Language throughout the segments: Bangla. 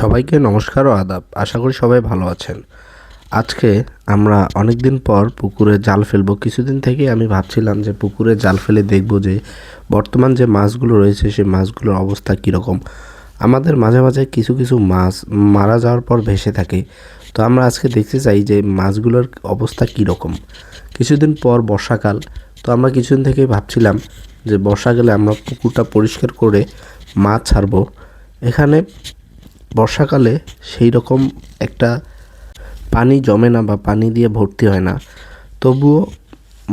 সবাইকে নমস্কার ও আদাব। আশা করি সবাই ভালো আছেন। আজকে আমরা অনেক দিন পর পুকুরে জাল ফেলব। কিছুদিন থেকে আমি ভাবছিলাম যে পুকুরে জাল ফেলে দেখব যে বর্তমান যে মাছগুলো রয়েছে, সেই মাছগুলোর অবস্থা কীরকম। আমাদের মাঝে মাঝে কিছু কিছু মাছ মারা যাওয়ার পর ভেসে থাকে। তো আমরা আজকে দেখতে চাই যে মাছগুলোর অবস্থা কীরকম। কিছুদিন পর বর্ষাকাল, তো আমরা কিছুদিন থেকেই ভাবছিলাম যে বর্ষাকালে আমরা পুকুরটা পরিষ্কার করে মাছ ছাড়বো। এখানে বর্ষাকালে সেই রকম একটা পানি জমে না বা পানি দিয়ে ভর্তি হয় না। তবুও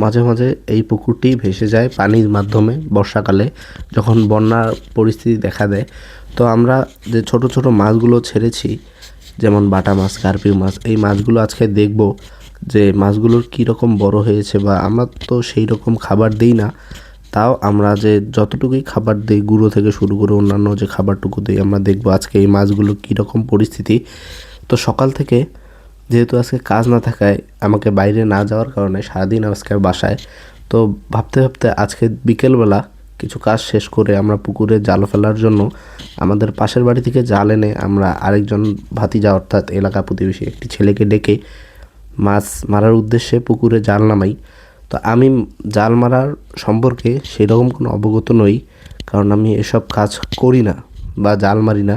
মাঝে মাঝে এই পুকুরটি ভেসে যায় পানির মাধ্যমে বর্ষাকালে, যখন বন্যার পরিস্থিতি দেখা দেয়। তো আমরা যে ছোট ছোট মাছগুলো ছেড়েছি, যেমন বাটা মাছ কার্পিউ মাছ, এই মাছগুলো আজকে দেখব যে মাছগুলোর কী রকম বড় হয়েছে বা আমরা তো সেই রকম খাবার দিই না। তাও আমরা যে যতটুকুই খাবার দিই গুঁড়ো থেকে শুরু করে অন্যান্য যে খাবারটুকু দিই, আমরা দেখব আজকে এই মাছগুলো কীরকম পরিস্থিতি। তো সকাল থেকে যেহেতু আজকে কাজ না থাকায় আমাকে বাইরে না যাওয়ার কারণে সারাদিন আজকে বাসায়, তো ভাবতে ভাবতে আজকে বিকেলবেলা কিছু কাজ শেষ করে আমরা পুকুরে জাল ফেলার জন্য আমাদের পাশের বাড়ি থেকে জাল এনে আমরা আরেকজন ভাতিজা অর্থাৎ এলাকা প্রতিবেশী একটি ছেলেকে ডেকে মাছ মারার উদ্দেশ্যে পুকুরে জাল নামাই। তো আমি জাল মারার সম্পর্কে সেরকম কোনো অবগত নই, কারণ আমি এসব কাজ করি না বা জাল মারি না।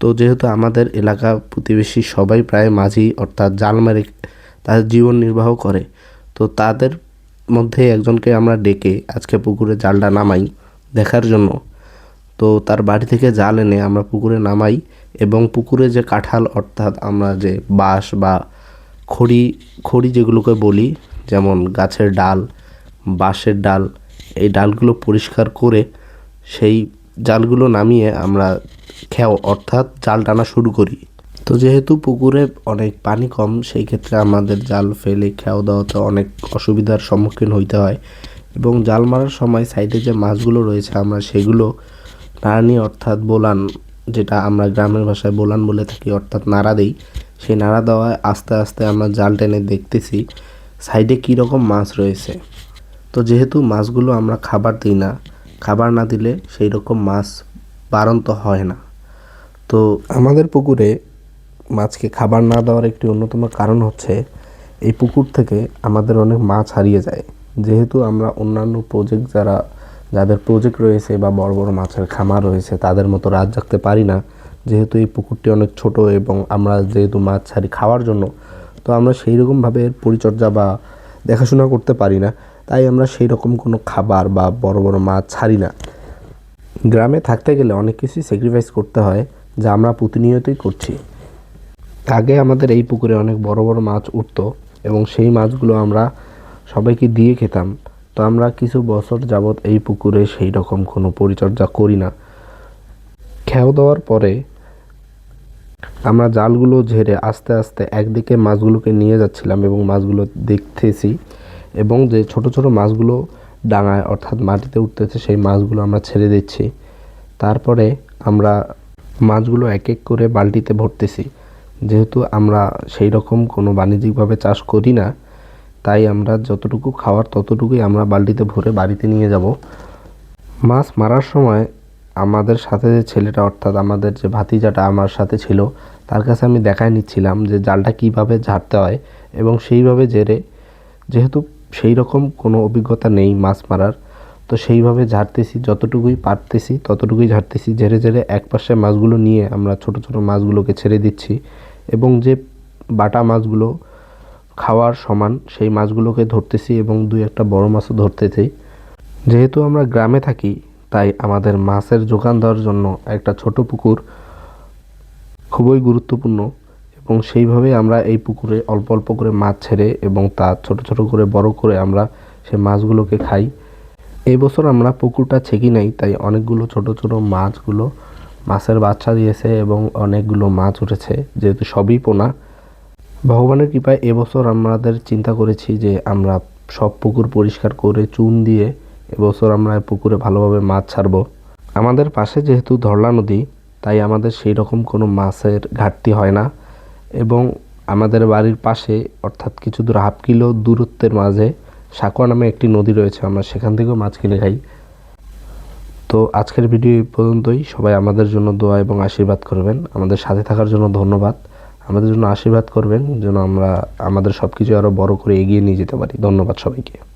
তো যেহেতু আমাদের এলাকা প্রতিবেশী সবাই প্রায় মাঝি, অর্থাৎ জাল মারে, তাদের জীবন নির্বাহ করে, তো তাদের মধ্যে একজনকে আমরা ডেকে আজকে পুকুরে জালটা নামাই দেখার জন্য। তো তার বাড়ি থেকে জাল এনে আমরা পুকুরে নামাই এবং পুকুরে যে কাঁঠাল, অর্থাৎ আমরা যে বাঁশ বা খড়ি খড়ি যেগুলোকে বলি যেমন গাছের ডাল, বাঁশের ডাল, এই ডালগুলো পরিষ্কার করে সেই জালগুলো নামিয়ে আমরা খেও অর্থাৎ জাল টানা শুরু করি। তো যেহেতু পুকুরে অনেক পানি কম, সেই ক্ষেত্রে আমাদের জাল ফেলে খেয়াও দেওয়াতে অনেক অসুবিধার সম্মুখীন হইতে হয় এবং জাল মারার সময় সাইডে যে মাছগুলো রয়েছে আমরা সেগুলো নাড়ানি অর্থাৎ বোলান, যেটা আমরা গ্রামের ভাষায় বোলান বলে থাকি, অর্থাৎ নাড়া দেই, সেই নাড়া দেওয়ায় আস্তে আস্তে আমরা জাল টেনে দেখতেছি। সাইডে কী রকম মাছ রয়েছে? তো যেহেতু মাছগুলো আমরা খাবার দিই না, খাবার না দিলে সেই রকম মাছ বাড়ন্ত হয় না। তো আমাদের পুকুরে মাছকে খাবার না দেওয়ার একটি অন্যতম কারণ হচ্ছে এই পুকুর থেকে আমাদের অনেক মাছ হারিয়ে যায়। যেহেতু আমরা অন্যান্য প্রজেক্ট যারা, যাদের প্রজেক্ট রয়েছে বা বড় বড় মাছের খামার রয়েছে, তাদের মতো রাত জাগতে পারি না। যেহেতু এই পুকুরটি অনেক ছোট এবং আমরা যেহেতু মাছ ছাড়ি খাওয়ার জন্য তো আমরা সেই রকমভাবে পরিচর্যা বা দেখাশোনা করতে পারি না। তাই আমরা সেই রকম কোনো খাবার বা বড় বড় মাছ ছাড়ি না। গ্রামে থাকতে গেলে অনেক কিছুই স্যাক্রিফাইস করতে হয়, যা আমরা প্রতিনিয়তই করছি। আগে আমাদের এই পুকুরে অনেক বড় বড় মাছ উঠতো এবং সেই মাছগুলো আমরা সবাইকে দিয়ে খেতাম। তো আমরা কিছু বছর যাবৎ এই পুকুরে সেই রকম কোনো পরিচর্যা করি না। খেয়াও দেওয়ার পরে আমরা জালগুলো ঝেড়ে আস্তে আস্তে একদিকে মাছগুলোকে নিয়ে যাচ্ছিলাম এবং মাছগুলো দেখতেছি এবং যে ছোট ছোট মাছগুলো ডাঙায় অর্থাৎ মাটিতে উঠতেছে, সেই মাছগুলো আমরা ছেড়ে দিচ্ছি। তারপরে আমরা মাছগুলো এক এক করে বালতিতে ভরতেছি। যেহেতু আমরা সেই রকম কোনো বাণিজ্যিকভাবে চাষ করি না, তাই আমরা যতটুকু খাওয়ার ততটুকুই আমরা বালতিতে ভরে বাড়িতে নিয়ে যাব। মাছ মারার সময় আমাদের সাথে যে ছেলেটা, অর্থাৎ আমাদের যে ভাতিজাটা আমার সাথে ছিল, তার কাছে আমি দেখায় নিচ্ছিলাম যে জালটা কীভাবে ঝাড়তে হয় এবং সেইভাবে জেরে যেহেতু সেই রকম কোনো অভিজ্ঞতা নেই মাছ মারার, তো সেইভাবে ঝাড়তেছি, যতটুকুই পারতেছি ততটুকুই ঝাড়তেছি, ঝেড়ে ঝেড়ে এক পাশে মাছগুলো নিয়ে আমরা ছোট ছোট মাছগুলোকে ছেড়ে দিচ্ছি এবং যে বাটা মাছগুলো খাওয়ার সমান সেই মাছগুলোকে ধরতেছি এবং দুই একটা বড় মাছও ধরতেছি। যেহেতু আমরা গ্রামে থাকি তাই আমাদের মাছের যোগান দেওয়ার জন্য একটা ছোট পুকুর খুবই গুরুত্বপূর্ণ এবং সেইভাবেই আমরা এই পুকুরে অল্প অল্প করে মাছ ছেড়ে এবং তা ছোট ছোট করে, বড় করে আমরা সে মাছগুলোকে খাই। এই বছর আমরা পুকুরটা ছেঁকি নাই, তাই অনেকগুলো ছোট ছোট মাছগুলো মাছের বাচ্চা দিয়েছে এবং অনেকগুলো মাছ উঠেছে, যেহেতু সবই পোনা। ভগবানের কৃপায় এবছর আমাদের চিন্তা করেছি যে আমরা সব পুকুর পরিষ্কার করে চুন দিয়ে এবছর আমরা পুকুরে ভালোভাবে মাছ ছাড়বো। আমাদের পাশে যেহেতু ধরলা নদী, তাই আমাদের সেই রকম কোনো মাছের ঘাটতি হয় না এবং আমাদের বাড়ির পাশে, অর্থাৎ কিছু দূর, হাফ কিলো দূরত্বের মাঝে সাকুয়া নামে একটি নদী রয়েছে, আমরা সেখান থেকেও মাছ কিনে খাই। তো আজকের ভিডিও এই পর্যন্তই। সবাই আমাদের জন্য দোয়া এবং আশীর্বাদ করবেন। আমাদের সাথে থাকার জন্য ধন্যবাদ। আমাদের জন্য আশীর্বাদ করবেন যেন আমরা আমাদের সব কিছু আরও বড় করে এগিয়ে নিয়ে যেতে পারি। ধন্যবাদ সবাইকে।